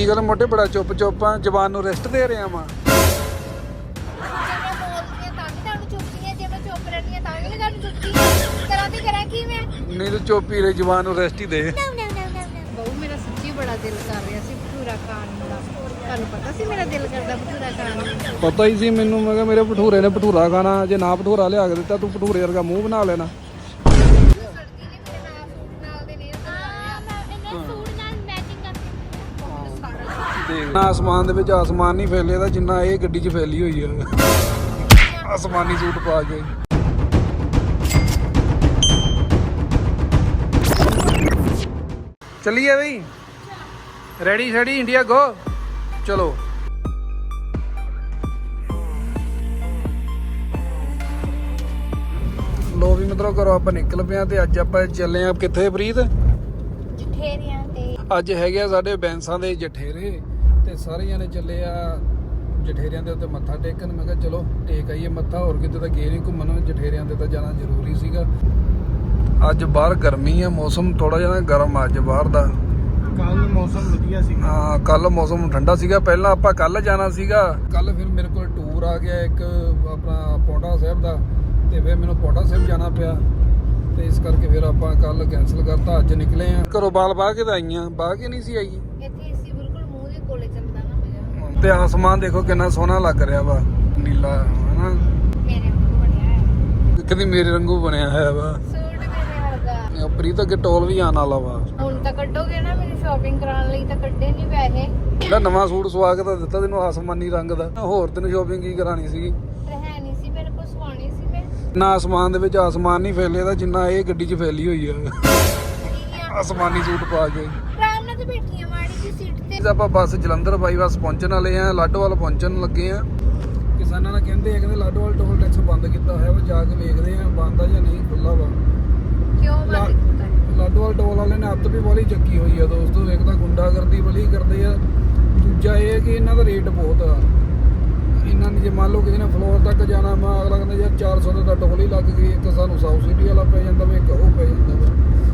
ਕੀ ਗੱਲ ਮੋਟੇ ਬੜਾ ਚੁੱਪ ਚੁੱਪਾਂ ਜ਼ਬਾਨ ਨੂੰ ਰੈਸਟ ਦੇ ਰਿਆ ਵਾਂ। ਨਹੀਂ ਤੇ ਚੁੱਪ ਹੀ ਰਹੀ ਜ਼ਬਾਨ ਨੂੰ ਰੈਸਟ ਹੀ ਦੇ। ਬਹੁ ਮੇਰਾ ਸੱਚੀ ਬੜਾ ਦਿਲ ਕਰ ਰਿਹਾ ਸੀ ਭਟੂਰਾ ਖਾਣ ਦਾ ਤੁਹਾਨੂੰ ਪਤਾ ਸੀ ਮੇਰਾ ਦਿਲ ਕਰਦਾ ਭਟੂਰਾ ਖਾਣ ਨੂੰ? ਪਤਾ ਹੀ ਸੀ ਮੈਨੂੰ ਮੈਂ ਕਿਹਾ ਮੇਰੇ ਭਟੂਰੇ ਨੇ ਭਟੂਰਾ ਖਾਣਾ ਜੇ ਨਾ ਭਟੂਰਾ ਲਿਆ ਕੇ ਦਿੱਤਾ ਤੂੰ ਭਟੂਰੇ ਵਰਗਾ ਮੂੰਹ ਬਣਾ ਲੈਣਾ। ਆਸਮਾਨ ਦੇ ਵਿੱਚ ਆਸਮਾਨ ਨਹੀਂ ਫੈਲੇਦਾ ਜਿੰਨਾ ਇਹ ਗੱਡੀ 'ਚ ਫੈਲੀ ਹੋਈ ਆ। ਆਸਮਾਨੀ ਸੂਟ ਪਾ ਕੇ। ਚੱਲੀਏ ਬਈ। ਰੈਡੀ ਸ਼ੈਡੀ ਇੰਡੀਆ ਗੋ ਚਲੋ। ਲੋ ਵੀ ਮਿੱਤਰੋ ਕਰੋ ਆਪਾਂ ਨਿਕਲ ਪਿਆ ਤੇ ਅੱਜ ਆਪਾਂ ਚੱਲੇ ਆ ਕਿੱਥੇ ਪ੍ਰੀਤ? ਜਠੇਰਿਆਂ ਤੇ। ਅੱਜ ਹੈਗੇ ਆ ਸਾਡੇ ਬੈਂਸਾਂ ਦੇ ਜਠੇਰੇ। ਤੇ ਸਾਰੇ ਜਣੇ ਚੱਲੇ ਆ ਜਠੇਰਿਆਂ ਦੇ ਉੱਤੇ ਮੱਥਾ ਟੇਕਣ। ਮੈਂ ਕਿਹਾ ਚਲੋ ਟੇਕ ਆਈਏ ਮੱਥਾ ਹੋਰ ਕਿਤੇ ਤਾਂ ਗਏ ਨਹੀਂ ਘੁੰਮਣ। ਜਠੇਰਿਆਂ ਦੇ ਤਾਂ ਜਾਣਾ ਜ਼ਰੂਰੀ ਸੀਗਾ। ਅੱਜ ਬਾਹਰ ਗਰਮੀ ਆ ਮੌਸਮ ਥੋੜਾ ਜਿਹਾ ਗਰਮ ਆ ਅੱਜ ਬਾਹਰ ਦਾ। ਕੱਲ ਮੌਸਮ ਵਧੀਆ ਸੀ ਹਾਂ ਕੱਲ ਮੌਸਮ ਠੰਡਾ ਸੀਗਾ। ਪਹਿਲਾਂ ਆਪਾਂ ਕੱਲ ਜਾਣਾ ਸੀਗਾ। ਕੱਲ ਫਿਰ ਮੇਰੇ ਕੋਲ ਟੂਰ ਆ ਗਿਆ ਇੱਕ ਆਪਣਾ ਪੌਂਟਾ ਸਾਹਿਬ ਦਾ ਤੇ ਫਿਰ ਮੈਨੂੰ ਪੌਂਟਾ ਸਾਹਿਬ ਜਾਣਾ ਪਿਆ। ਤੇ ਇਸ ਕਰਕੇ ਫਿਰ ਆਪਾਂ ਕੱਲ ਕੈਨਸਲ ਕਰਤਾ। ਅੱਜ ਨਿਕਲੇ ਆ। ਘਰੋਂ ਬਾਲ ਬਾਹ ਕੇ ਤਾਂ ਆਈਆਂ। ਬਾਹ ਕੇ ਨਹੀਂ ਸੀ ਆਈ ਇੱਥੇ ਏਸੀ ਬਿਲਕੁਲ ਮੂੰਹ ਦੇ ਕੋਲੇ ਚੱਲਦਾ ਨਾ ਮਜ਼ਾ ਤੇ ਆਸਮਾਨ ਦੇਖੋ ਕਿੰਨਾ ਸੋਹਣਾ ਲੱਗ ਰਿਹਾ ਵਾ ਨੀਲਾ ਹਨਾ? ਮੇਰੇ ਮੂੰਹ ਬਣਿਆ ਹੈ ਕਦੀ ਮੇਰੇ ਵਾਂਗੂ ਬਣਿਆ ਹੋਇਆ ਵਾ। ਸੂਟ ਮੇਰੇ ਵਰਗਾ। ਪ੍ਰੀਤ ਅੱਗੇ ਟੋਲ ਵੀ ਆਣ ਵਾਲਾ ਵਾ। ਹੁਣ ਤਾਂ ਕੱਢੋਗੇ ਨਾ ਮੈਨੂੰ ਸ਼ਾਪਿੰਗ ਕਰਾਉਣ ਲਈ ਤਾਂ ਕੱਢੇ ਨਹੀਂ ਪੈਸੇ। ਇਹਦਾ ਨਵਾਂ ਸੂਟ ਸਵਾ ਕੇ ਤਾਂ ਦਿੱਤਾ ਤੈਨੂੰ ਆਸਮਾਨੀ ਰੰਗ ਦਾ। ਹੋਰ ਤੈਨੂੰ ਸ਼ੋਪਿੰਗ ਕੀ ਕਰਾਣੀ ਸੀਗੀ? ਰਹਿ ਨਹੀਂ ਸੀ ਮੇਰੇ ਕੋਲ ਸਵਾਣੀ ਸੀ ਮੈਂ। ਨਾ ਆਸਮਾਨ ਦੇ ਵਿੱਚ ਆਸਮਾਨ ਨਹੀਂ ਫੈਲੇਦਾ ਜਿੰਨਾ ਇਹ ਗੱਡੀ 'ਚ ਫੈਲੀ ਹੋਈ ਆ। ਆਸਮਾਨੀ ਸੂਟ ਪਾ ਕੇ। ਆਰਾਮ ਨਾਲ ਤੇ ਬੈਠੀ ਆ ਸੀਟ ਤੇ। ਆਪਾਂ ਬੱਸ ਜਲੰਧਰ ਬਾਈਪਾਸ ਪਹੁੰਚਣ ਵਾਲੇ ਆ ਲਾਡੋਵਾਲ ਪਹੁੰਚਣ ਲੱਗੇ ਆ ਕਿਸਾਨਾਂ ਨੇ ਕਹਿੰਦੇ ਆ ਕਹਿੰਦੇ ਲਾਡੋਵਾਲ ਟੋਲ ਟੈਕਸ ਬੰਦ ਕੀਤਾ ਹੋਇਆ ਵਾ ਜਾ ਕੇ ਵੇਖਦੇ ਆ ਬੰਦ ਆ ਜਾਂ ਨਹੀਂ ਖੁੱਲਾ ਵਾ। ਕਿਉਂ ਬੰਦ ਕੀਤਾ? ਲਾਡੋਵਾਲ ਟੋਲ ਵਾਲੇ ਨੇ ਹੱਥ ਵੀ ਬੋਲੀ ਚੱਕੀ ਹੋਈ ਆ ਦੋਸਤੋ ਇੱਕ ਤਾਂ ਗੁੰਡਾਗਰਦੀ ਬਲੀ ਕਰਦੇ ਆ। ਦੂਜਾ ਇਹ ਹੈ ਕਿ ਇਹਨਾਂ ਦਾ ਰੇਟ ਬਹੁਤ ਆ। ਇਹਨਾਂ ਨੇ ਜੇ ਮੰਨ ਲਓ ਕਿਸੇ ਨੇ ਫਲੋਰ ਤੱਕ ਜਾਣਾ ਮੈਂ ਅਗਲਾ ਕਹਿੰਦਾ ਯਾਰ 400 ਦਾ ਤਾਂ ਟੋਲ ਹੀ ਲੱਗ ਗਈ ਇੱਕ ਸਾਨੂੰ ਸਾਊਥ ਸਿਟੀ ਵਾਲਾ ਪੈ ਜਾਂਦਾ ਵਾ ਇੱਕ ਉਹ ਪੈ ਜਾਂਦਾ ਵਾ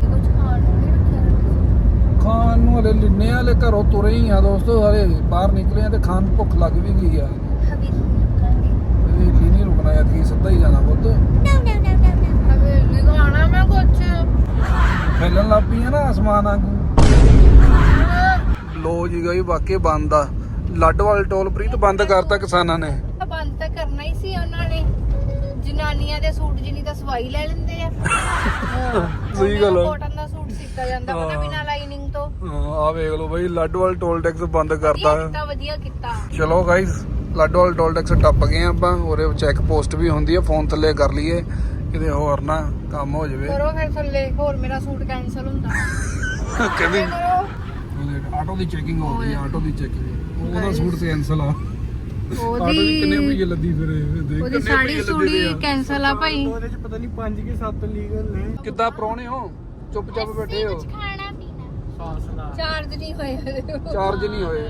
ਕੁਝ ਖਾਣ ਨੂੰ ਨਹੀਂ ਰੱਖਿਆ ਖਾਣ ਨੂੰ ਹਲੇ ਲਿੰਨੇ ਵਾਲੇ ਘਰੋਂ ਤੁਰੇ ਹੀ ਆ ਦੋਸਤੋ ਹਲੇ ਬਾਹਰ ਨਿਕਲੇ ਆ ਤੇ ਖਾਣ ਨੂੰ ਭੁੱਖ ਲੱਗ ਵੀ ਗਈ ਆ। ਹਵੇਲੀ ਨਹੀਂ ਰੁਕਣਾ ਯਾਰ ਕੀ ਸਿੱਧਾ ਹੀ ਜਾਣਾ ਪੁੱਤ। ਹਵੇਲੀ ਖਾਣਾ ਮੈਂ ਕੁਝ ਫੈਲਣ ਲੱਗ ਪਈ ਆ ਨਾ ਅਸਮਾਨ ਵਾਂਗੂ। ਲੋ ਜੀ ਗਈ ਵਾਕੇ ਬੰਦ ਆ। ਲੱਡਵਾਲ ਟੋਲ ਪ੍ਰੀਤ ਬੰਦ ਕਰਤਾ ਕਿਸਾਨਾਂ ਨੇ। ਬੰਦ ਤਾਂ ਕਰਨਾ ਹੀ ਸੀ ਉਹਨਾਂ ਨੇ। ਜਨਾਨੀਆਂ ਦੇ ਸੂਟ ਜਿੰਨੀ ਤਾਂ ਸਵਾਈ ਲੈ ਲੈਂਦੇ ਆ। ਸਹੀ ਗੱਲ ਆ। ਸੀਤਾ ਜਾਂਦਾ ਪਤਾ ਹਾਂ। ਬਿਨਾ ਲਾਈਨਿੰਗ ਤੋਂ। ਆ ਵੇਖ ਲਓ ਬਈ ਲੱਡਵਾਲ ਟੋਲ ਟੈਕਸ ਬੰਦ ਕਰਤਾ। ਵਧੀਆ ਕੀਤਾ ਵਧੀਆ ਕੀਤਾ। ਚਲੋ ਗਾਇਸ ਲੱਡਵਾਲ ਟੋਲ ਟੈਕਸ ਟੱਪ ਗਏ ਆਪਾਂ ਉਹਦੇ ਚੈੱਕ ਪੋਸਟ ਵੀ ਹੁੰਦੀ ਆ ਫੋਨ ਥੱਲੇ ਕਰ ਲਈਏ ਕਿਤੇ ਹੋਰ ਨਾ ਕੰਮ ਹੋ ਜਾਵੇ। ਕਰੋ ਫਿਰ ਥੱਲੇ ਹੋਰ ਮੇਰਾ ਸੂਟ ਕੈਨਸਲ ਹੁੰਦਾ। ਕਹਿੰਦੇ ਆਟੋ ਦੀ ਚੈਕਿੰਗ ਹੋ ਗਈ ਆਟੋ ਦੀ ਚੈਕਿੰਗ ਉਹਦਾ ਸੂਟ ਕੈਨਸਲ ਆ। ਆਟੋ ਦੀ ਕਿੰਨੇ ਉਹਦੀ ਰੁਪਏ ਲੱਦੀ ਫਿਰ? ਦੇਖ ਉਹਦੀ ਕਿੰਨੇ ਸਾੜੀ ਸੂੜੀ। ਕੈਨਸਲ ਆ ਭਾਈ। ਉਹਦੇ ਚ ਪਤਾ ਨਹੀਂ 5 ਕਿ 7 ਲੀਗਲ ਨੇ। ਕਿੱਦਾਂ ਪਰੌਣੇ ਹੋ? ਚੁੱਪ ਚਾਪ ਬੈਠੇ ਹੋ। ਖਾਣਾ ਪੀਣਾ ਸਾਸ ਦਾ ਚਾਰਜ ਨਹੀਂ ਹੋਏ। ਚਾਰਜ ਨਹੀਂ ਹੋਏ।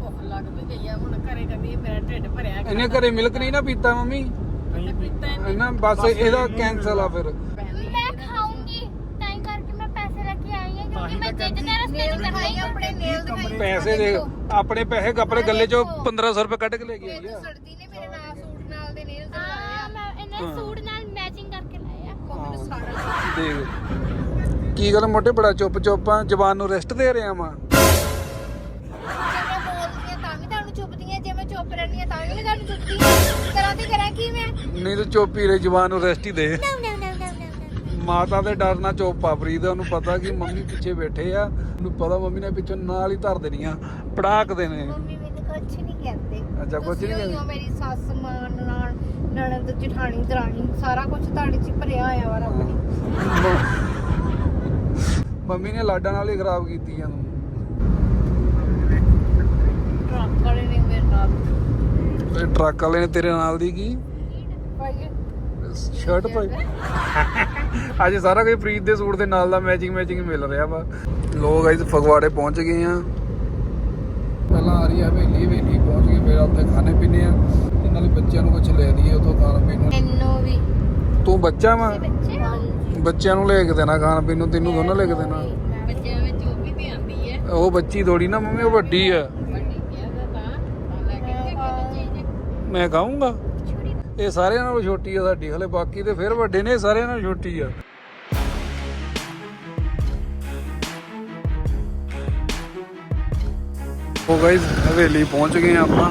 ਭੁੱਖ ਲੱਗਦੀ ਪਈ ਆ ਹੁਣ ਘਰੇ ਕਹਿੰਦੀ ਮੇਰਾ ਢਿੱਡ ਭਰਿਆ ਇਹਨੇ ਘਰੇ ਮਿਲਕ ਨਹੀਂ ਨਾ ਪੀਤਾ ਮੰਮੀ? ਨਹੀਂ ਪੀਤਾ ਇਹਨਾਂ ਬਸ ਇਹਦਾ ਕੈਨਸਲ ਆ ਫਿਰ। ਮੈਂ ਖਾਉਂਗੀ ਤਾਂ ਹੀ ਕਰਕੇ ਮੈਂ ਪੈਸੇ ਲੈ ਕੇ ਆਈ ਹਾਂ ਕਿਉਂਕਿ ਮੈਂ ਜਿੱਦ ਕੇ ਰਸਤੇ ਨੇਲ ਚ ਦਿਖਾਈ ਆਪਣੇ ਨੇਲ ਦਿਖਾਈ। ਪੈਸੇ ਦੇ ਆਪਣੇ ਪੈਸੇ ਆਪਣੇ ਗੱਲੇ ਚੋਂ 1500 ਰੁਪਏ ਕੱਢ ਕੇ ਲੈ ਗਈ ਆ। ਸਰਦੀ ਨੇ ਮੇਰੇ ਨਾਲ ਸੂਟ ਨਾਲ ਦੇ ਨੇਲ ਦਿਖਾਏ ਮੈਂ ਇਹਨਾਂ ਸੂਟ ਨਾਲ ਮੈਚਿੰਗ ਕਰਕੇ ਲਾਇਆ ਆ। ਮੈਨੂੰ ਸਾੜਾ ਦੇਖ। ਕੀ ਗੱਲ ਮੋਟੇ ਬੜਾ ਚੁੱਪ ਚੁੱਪਾਂ ਜ਼ਬਾਨ ਨੂੰ ਰੈਸਟ ਦੇ ਰਿਆ ਵਾਂ। ਨਹੀਂ ਤੇ ਨਹੀਂ ਚੁੱਪ ਹੀ ਰਹੀ ਜ਼ਬਾਨ ਨੂੰ ਰੈਸਟ ਹੀ ਦੇ। ਮਾਤਾ ਦੇ ਡਰ ਨਾਲ ਚੁੱਪ ਆ ਫਰੀਦ ਉਹਨੂੰ ਪਤਾ ਕਿ ਮੰਮੀ ਪਿੱਛੇ ਬੈਠੇ ਆ। ਉਹਨੂੰ ਪਤਾ ਮੰਮੀ ਨੇ ਪਿੱਛੋਂ ਨਾਲ ਹੀ ਧਰ ਦੇਣੀਆਂ ਪੜਾਕਦੇ ਨੇ। ਮੰਮੀ ਮੈਨੂੰ ਕੁਝ ਨਹੀਂ ਕਹਿੰਦੇ। ਅੱਛਾ, ਕੁਛ ਤੁਸੀਂ ਨੀ ਕਹਿੰਦੇ? ਮੇਰੀ ਸੱਸ ਮਾਂ ਨਨਾਣ ਨਣਦ ਜਠਾਣੀ ਦਰਾਣੀ ਸਾਰਾ ਕੁਝ ਤੁਹਾਡੇ ਚ ਭਰਿਆ ਹੋਇਆ ਵਾ ਰੱਬ ਨੇ। ਮੰਮੀ ਨੇ ਲਾਡਾਂ ਨਾਲ ਹੀ ਖਰਾਬ ਕੀਤੀ ਆ ਨੂੰ ਟਰੱਕ ਵਾਲੇ ਨੇ ਮੇਰੇ ਨਾਲ। ਤੇ ਟਰੱਕ ਵਾਲੇ ਨੇ ਤੇਰੇ ਨਾਲ ਦੀ ਕੀ? ਸ਼ਰਟ ਪਾਈ। ਅੱਜ ਸਾਰਾ ਕੁਝ ਪ੍ਰੀਤ ਦੇ ਸੂਟ ਦੇ ਨਾਲ ਦਾ ਮੈਚਿੰਗ ਮੈਚਿੰਗ ਮਿਲ ਰਿਹਾ ਵਾ। ਲੋਕ ਗਾਇਸ ਫਗਵਾੜੇ ਪਹੁੰਚ ਗਏ ਆ। ਪਹਿਲਾਂ ਆ ਰਹੀ ਆ ਹਵੇਲੀ ਹਵੇਲੀ ਪਹੁੰਚ ਗਏ ਫਿਰ ਉੱਥੇ ਖਾਣੇ ਪੀਣੇ ਆ। ਤੇ ਨਾਲੇ ਬੱਚਿਆਂ ਨੂੰ ਕੁਝ ਲੈ ਦਈਏ ਉੱਥੋਂ ਖਾਣ ਪੀਣ ਨੂੰ। ਮੈਨੂੰ ਵੀ। ਤੂੰ ਬੱਚਾ ਵਾ? ਬੱਚੇ ਬੱਚਿਆਂ ਨੂੰ ਲੈ ਕੇ ਦੇਣਾ ਖਾਣ ਪੀਣ ਨੂੰ ਤੈਨੂੰ ਦੋਨੋਂ ਲੈ ਕੇ ਦੇਣਾ। ਬੱਚਿਆਂ ਵਿੱਚ ਉਹ ਵੀ ਤੇ ਆਂਦੀ ਹੈ। ਉਹ ਬੱਚੀ ਥੋੜੀ ਨਾ ਮੰਮੀ ਉਹ ਵੱਡੀ ਆ। ਮੈਂ ਕਹੂੰਗਾ ਇਹ ਸਾਰਿਆਂ ਨਾਲੋਂ ਛੋਟੀ ਆ ਸਾਡੀ ਹਲੇ ਬਾਕੀ ਤੇ ਫਿਰ ਵੱਡੇ ਨੇ ਸਾਰਿਆਂ ਨਾਲੋਂ ਛੋਟੀ ਆ। ਉਹ ਗਾਇਸ ਹਵੇਲੀ ਪਹੁੰਚ ਗਏ ਆਪਾਂ।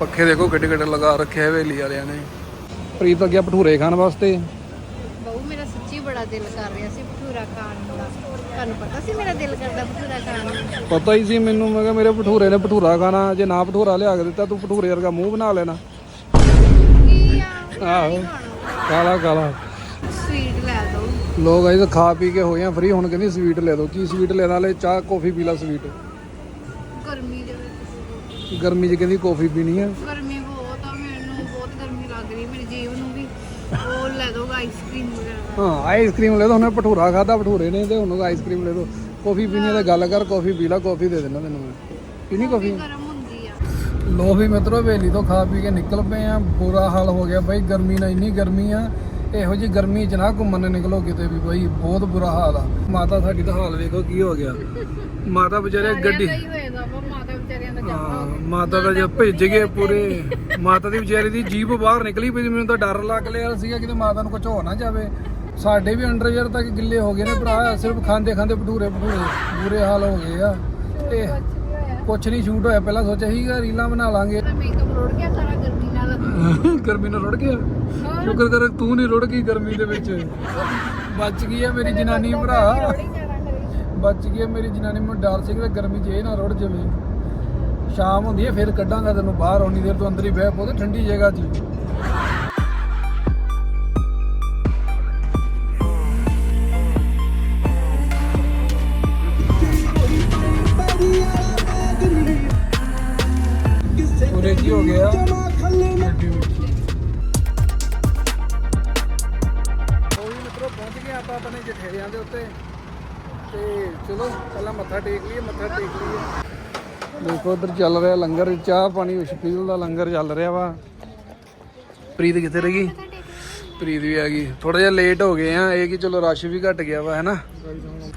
ਪੱਖੇ ਦੇਖੋ ਗੱਡੇ ਗੱਡੇ ਲਗਾ ਰੱਖੇ ਆ ਹਵੇਲੀ ਵਾਲਿਆਂ ਨੇ। ਪ੍ਰੀਤ ਅੱਗੇ ਭਟੂਰੇ ਖਾਣ ਵਾਸਤੇ। ਬੜਾ ਦਿਲ ਕਰ ਰਿਹਾ ਸੀ ਭਟੂਰਾ ਖਾਣ ਦਾ ਤੁਹਾਨੂੰ ਪਤਾ ਸੀ ਮੇਰਾ ਦਿਲ ਕਰਦਾ ਭਟੂਰਾ ਖਾਣ ਨੂੰ? ਪਤਾ ਹੀ ਸੀ ਮੈਨੂੰ ਮੈਂ ਕਿਹਾ ਮੇਰੇ ਭਟੂਰੇ ਨੇ ਭਟੂਰਾ ਖਾਣਾ ਜੇ ਨਾ ਭਟੂਰਾ ਲਿਆ ਕੇ ਦਿੱਤਾ ਤੂੰ ਭਟੂਰੇ ਵਰਗਾ ਮੂੰਹ ਬਣਾ ਲੈਣਾ। ਆਹੋ ਕਾਲਾ ਕਾਲਾ। ਸਵੀਟ ਲੈ ਦੋ। ਲੋਕ ਤਾਂ ਖਾ ਪੀ ਕੇ ਹੋਏ ਆ ਫਰੀ ਹੁਣ ਕਹਿੰਦੀ ਸਵੀਟ ਲੈ ਦਿਓ ਕੀ ਸਵੀਟ ਲੈਣ ਵਾਲੇ ਚਾਹ ਕੌਫੀ ਪੀ ਲਾ ਸਵੀਟ ਗਰਮੀ ਦੇ ਵਿੱਚ। ਗਰਮੀ 'ਚ ਕਹਿੰਦੀ ਕੌਫੀ ਪੀਣੀ ਆ। ਗਰਮੀ ਬਹੁਤ ਆ ਮੈਨੂੰ ਬਹੁਤ ਗਰਮੀ ਲੱਗ ਰਹੀ ਮੇਰੀ ਜੀਵ ਨੂੰ ਵੀ। ਉਹ ਲੈ ਦੋ ਆਈਸਕ੍ਰੀਮ ਹਾਂ ਆਈਸਕ੍ਰੀਮ ਲੈ ਦੋ ਹੁਣ ਭਟੂਰਾ ਖਾਦਾ ਭਟੂਰੇ ਨੇ ਤੇ ਹੁਣ ਆਈਸਕ੍ਰੀਮ ਲੈ ਦੋ ਕੌਫੀ ਪੀਣੀ ਤਾਂ ਗੱਲ ਕਰ ਕੌਫੀ ਪੀ ਲਾ ਕੌਫੀ ਦੇ ਦੇਣਾ ਤੈਨੂੰ ਮੈਂ। ਪੀਣੀ ਕੌਫੀ ਗਰਮ ਹੁੰਦੀ ਆ। ਲੋ ਵੀ ਮਿੱਤਰੋ ਹਵੇਲੀ ਤੋਂ ਖਾ ਪੀ ਕੇ ਨਿਕਲ ਪਏ ਆ ਬੁਰਾ ਹਾਲ ਹੋ ਗਿਆ ਬਾਈ ਗਰਮੀ ਨਾਲ ਇੰਨੀ ਗਰਮੀ ਆ ਇਹੋ ਜੀ ਗਰਮੀ 'ਚ ਨਾ ਘੁੰਮਣ ਨਿਕਲੋ ਕਿਤੇ ਵੀ ਬਾਈ ਬਹੁਤ ਬੁਰਾ ਹਾਲ ਆ। ਮਾਤਾ ਸਾਡੀ ਦਾ ਹਾਲ ਵੇਖੋ ਕੀ ਹੋ ਗਿਆ। ਮਾਤਾ ਵਿਚਾਰੇ ਗੱਡੀ ਮਾਤਾ ਦਾ ਹਾਂ, ਮਾਤਾ ਦਾ ਜਦ ਭਿੱਜ ਗਏ ਪੂਰੇ। ਮਾਤਾ ਦੀ ਵਿਚਾਰੀ ਦੀ ਜੀਭ ਬਾਹਰ ਨਿਕਲੀ ਪਈ ਮੈਨੂੰ ਤਾਂ ਡਰ ਲੱਗ ਲਿਆ ਸੀਗਾ ਕਿਤੇ ਮਾਤਾ ਨੂੰ ਕੁਝ ਹੋ ਨਾ ਜਾਵੇ। ਸਾਡੇ ਵੀ ਅੰਡਰਵੇਅਰ ਤੱਕ ਗਿੱਲੇ ਹੋ ਗਏ ਨੇ ਭਰਾ ਸਿਰਫ ਖਾਂਦੇ ਖਾਂਦੇ ਭਟੂਰੇ ਭਟੂਰੇ ਬੁਰੇ ਹਾਲ ਹੋ ਗਏ ਆ। ਤੇ ਕੁਛ ਨਹੀਂ ਸ਼ੂਟ ਹੋਇਆ। ਪਹਿਲਾਂ ਸੋਚਿਆ ਸੀਗਾ ਰੀਲਾਂ ਬਣਾ ਲਾਂਗੇ। ਤਾਂ ਮੇਕਅਪ ਰੋੜ ਗਿਆ ਸਾਰਾ ਗਰਮੀ ਨਾਲ। ਗਰਮੀ ਨਾਲ ਰੁੜ ਗਿਆ? ਸ਼ੁਕਰ ਕਰ ਤੂੰ ਨਹੀਂ ਰੁੜ ਗਈ ਗਰਮੀ ਦੇ ਵਿੱਚ। ਬਚ ਗਈ ਹੈ ਮੇਰੀ ਜਨਾਨੀ ਭਰਾ। ਬਚ ਗਈ ਹੈ ਮੇਰੀ ਜਨਾਨੀ ਮੈਨੂੰ ਡਰ ਸੀ ਕਿ ਗਰਮੀ 'ਚ ਇਹ ਨਾ ਰੁੜ ਜਾਵੇ। ਸ਼ਾਮ ਹੁੰਦੀ ਹੈ ਫਿਰ ਕੱਢਾਂਗਾ ਤੈਨੂੰ ਬਾਹਰ ਉਨੀ ਦੇਰ ਤੋਂ ਅੰਦਰ ਹੀ ਬਹਿ ਪੋ ਠੰਡੀ ਜਗ੍ਹਾ 'ਚ। ਹੀ। ਗਿਆ। ਕੋਈ ਮਿੱਤਰੋ ਪਹੁੰਚ ਗਏ ਆਪਾਂ ਆਪਣੇ ਜਠੇਰਿਆਂ ਦੇ ਉੱਤੇ। ਤੇ ਚਲੋ ਪਹਿਲਾਂ ਮੱਥਾ ਟੇਕ ਲਈਏ ਮੱਥਾ ਟੇਕ ਲਈਏ। ਦੇਖੋ ਉਧਰ ਚੱਲ ਰਿਹਾ ਲੰਗਰ ਚਾਹ ਪਾਣੀ ਸ਼ਪੀਲ ਦਾ ਲੰਗਰ ਚੱਲ ਰਿਹਾ ਵਾ। ਪ੍ਰੀਤ ਕਿੱਥੇ ਰਹਿ ਗਈ? ਪ੍ਰੀਤ ਵੀ ਆ ਗਈ। ਥੋੜਾ ਜਿਹਾ ਲੇਟ ਹੋ ਗਏ ਆ ਇਹ ਕਿ ਚਲੋ ਰਸ਼ ਵੀ ਘਟ ਗਿਆ ਵਾ ਹੈਨਾ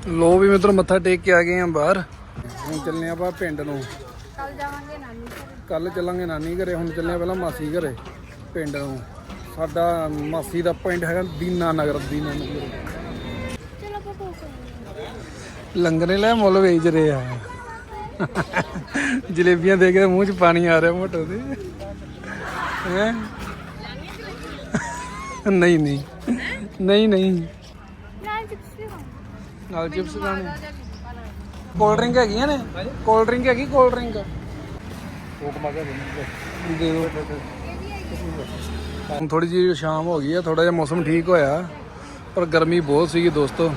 ਲੋ ਵੀ ਮਿੱਤਰੋ ਮੱਥਾ ਟੇਕ ਕੇ ਆ ਗਏ ਆ ਬਾਹਰ। ਹੁਣ ਚੱਲਨੇ ਆਪਾਂ ਪਿੰਡ ਨੂੰ ਕੱਲ ਜਾਵਾਂਗੇ ਨਾਨੀ ਘਰ ਕੱਲ ਚੱਲਾਂਗੇ ਨਾਨੀ ਘਰੇ, ਹੁਣ ਚੱਲੇ ਪਹਿਲਾਂ ਮਾਸੀ ਘਰੇ, ਪਿੰਡ ਨੂੰ। ਸਾਡਾ ਮਾਸੀ ਦਾ ਪਿੰਡ ਹੈਗਾ ਦੀਨਾ ਨਗਰ ਦੀਨਾ ਨਗਰ। ਚਲੋ ਪਪੂ ਲੰਗਰੇ ਲੈ ਮੁੱਲ ਵੇਚ ਰਹੇ ਆ। ਜਲੇਬੀਆਂ ਦੇ ਕੇ ਮੂੰਹ 'ਚ ਪਾਣੀ ਆ ਰਿਹਾ ਮੋਟੋ ਦੇ ਹੈ? ਨਹੀਂ ਨਹੀਂ। ਨਹੀਂ ਨਹੀਂ। ਨਾਲ ਚਿਪਸ ਵੀ ਨਾਲ ਚਿਪਸ ਖਾਣੇ ਕੋਲਡ ਡਰਿੰਕ ਹੈਗੀਆਂ ਨੇ? ਕੋਲਡ ਡਰਿੰਕ ਹੈਗੀ, ਕੋਲਡ ਡਰਿੰਕ? ਕੋਕ ਮਾਗਾ ਦੇ ਦਿਓ। ਹੁਣ ਥੋੜੀ ਜਿਹੀ ਸ਼ਾਮ ਹੋ ਗਈ ਆ ਥੋੜਾ ਜਿਹਾ ਮੌਸਮ ਠੀਕ ਹੋਇਆ ਪਰ ਗਰਮੀ ਬਹੁਤ ਸੀਗੀ ਦੋਸਤੋ।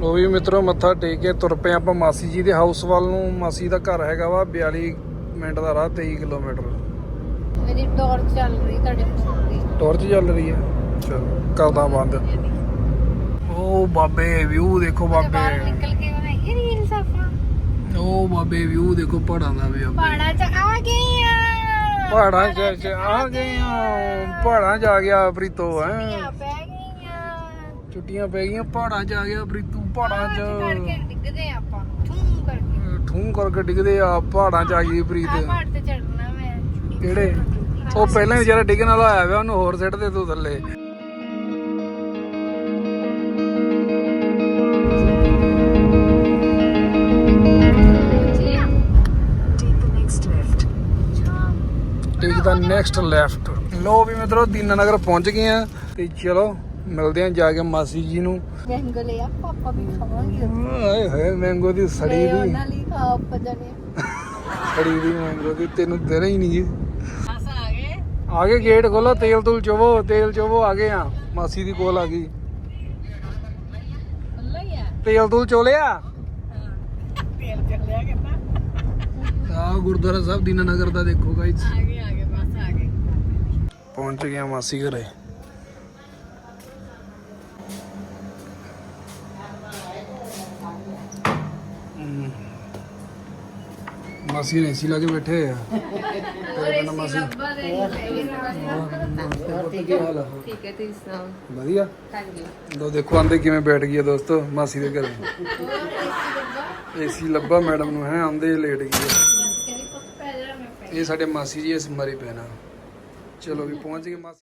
ਲੋ ਵੀ ਮਿੱਤਰੋ ਮੱਥਾ ਟੇਕ ਕੇ ਤੁਰ ਪਏ ਆਪਾਂ ਮਾਸੀ ਜੀ ਦੇ ਹਾਊਸ ਵੱਲ ਨੂੰ। ਮਾਸੀ ਦਾ ਘਰ ਹੈਗਾ ਵਾ 42 ਮਿੰਟ ਦਾ ਰਾਹ 23 ਕਿਲੋਮੀਟਰ। ਮੇਰੀ ਟੌਰ ਚੱਲ ਰਹੀ ਤੁਹਾਡੇ ਫੋਨ ਦੀ ਟਾਰਚ ਚੱਲ ਰਹੀ ਹੈ ਚਲ ਕਰਦਾ ਬੰਦ। ਉਹ ਬਾਬੇ ਵਿਊ ਦੇਖੋ ਬਾਹਰ ਬਾਬੇ। ਨਿਕਲ ਕੇ ਉਹ ਬਾਬੇ ਵਿਊ ਦੇਖੋ ਪਹਾੜਾਂ ਦਾ ਵੀ ਪਹਾੜਾਂ 'ਚ ਪਹਾੜਾਂ ਚ ਚ ਆ ਗਏ ਆ। ਪਹਾੜਾਂ ਚ ਆ ਗਿਆ ਪ੍ਰੀਤੋ ਹੈ। ਛੁੱਟੀਆਂ ਪੈ ਗਈਆਂ। ਛੁੱਟੀਆਂ ਪੈ ਗਈਆਂ ਪਹਾੜਾਂ ਚ ਆ ਗਿਆ ਪ੍ਰੀਤੂ ਪਹਾੜਾਂ ਕਰਕੇ ਚ ਡਿੱਗਦੇ ਆ ਆਪਾਂ ਠੂੰ ਕਰਕੇ। ਠੂੰ ਕਰਕੇ ਡਿੱਗਦੇ ਆ ਪਹਾੜਾਂ ਚ ਆ ਗਈ ਆ ਪ੍ਰੀਤ ਪਹਾੜ ਤੇ ਚੜਨਾ ਮੈਂ। ਕਿਹੜੇ? ਉਹ ਪਹਿਲਾਂ ਹੀ ਵਿਚਾਰਾ ਡਿੱਗਣ ਵਾਲਾ ਆਇਆ ਵਾ ਉਹਨੂੰ ਹੋਰ ਸਿੱਟ ਦੇ ਤੂੰ ਥੱਲੇ। ਟੇਕ ਦਾ ਨੈਕਸਟ ਲੈਫਟ ਲੋ ਵੀ ਮਿੱਤਰੋ ਦੀਨਾਨਗਰ ਪਹੁੰਚ ਗਏ ਆ ਤੇ ਚਲੋ ਮਿਲਦੇ ਆ ਜਾ ਕੇ ਮਾਸੀ ਜੀ ਨੂੰ। ਮੈਂਗੋ ਲਿਆ ਪਾਪਾ ਵੀ ਖਾਵਾਂਗੇ। ਆਏ ਹੋਏ ਮੈਂਗੋ ਦੀ ਸੜੀ ਤੇ ਦੀ ਉਹਨਾਂ ਲਈ ਖਾ ਆਪਾਂ ਜਣੇ ਸੜੀ ਦੀ ਮੈਂਗੋ ਦੀ ਤੈਨੂੰ ਦੇਣਾ ਹੀ ਨਹੀਂ ਬਸ ਆ ਗਏ। ਆਗੇ ਗੇਟ ਖੋਲੋ ਤੇਲ ਤੂਲ ਚੋਵੋ ਤੇਲ ਚੋਵੋ ਆ ਗਏ ਆ ਮਾਸੀ ਦੀ ਕੋਲ ਆ ਗਈ। ਤੇਲ ਤੂਲ ਚੋਲਿਆ ਤੇਲ ਚੱਲਿਆ ਕਿੰਨਾ ਆ ਗੁਰਦੁਆਰਾ ਸਾਹਿਬ ਦੀਨਾਨਗਰ ਦਾ ਦੇਖੋ ਗਾਇਸ ਗਏ ਆ ਗਏ। ਪਹੁੰਚ ਗਿਆ ਮਾਸੀ ਘਰੇ। ਮਾਸੀ ਨੇ ਏਸੀ ਲਾ ਕੇ ਬੈਠੇ ਆ। ਤੇਰੇ ਪਿੰਡ ਮਾਸੀ। ਠੀਕ ਹੈ। ਤੁਸੀਂ ਸੁਣਾਓ? ਵਧੀਆ। ਹਾਂਜੀ। ਲੋ ਦੇਖੋ ਆਂਦੇ ਕਿਵੇਂ ਬੈਠ ਗਈ ਆ ਦੋਸਤੋ ਮਾਸੀ ਦੇ ਘਰੇ। ਏਸੀ ਲੱਭਾ ਏਸੀ ਲੱਭਾ ਮੈਡਮ ਨੂੰ ਹੈ ਆਂਦੇ ਲੇਟ ਗਈ ਹੈ। ਇਹ ਸਾਡੇ ਮਾਸੀ ਜੀ ਇਸ ਮਰੇ ਪੈਣਾ ਚਲੋ ਵੀ ਪਹੁੰਚ ਗਏ ਮਾਸੀ।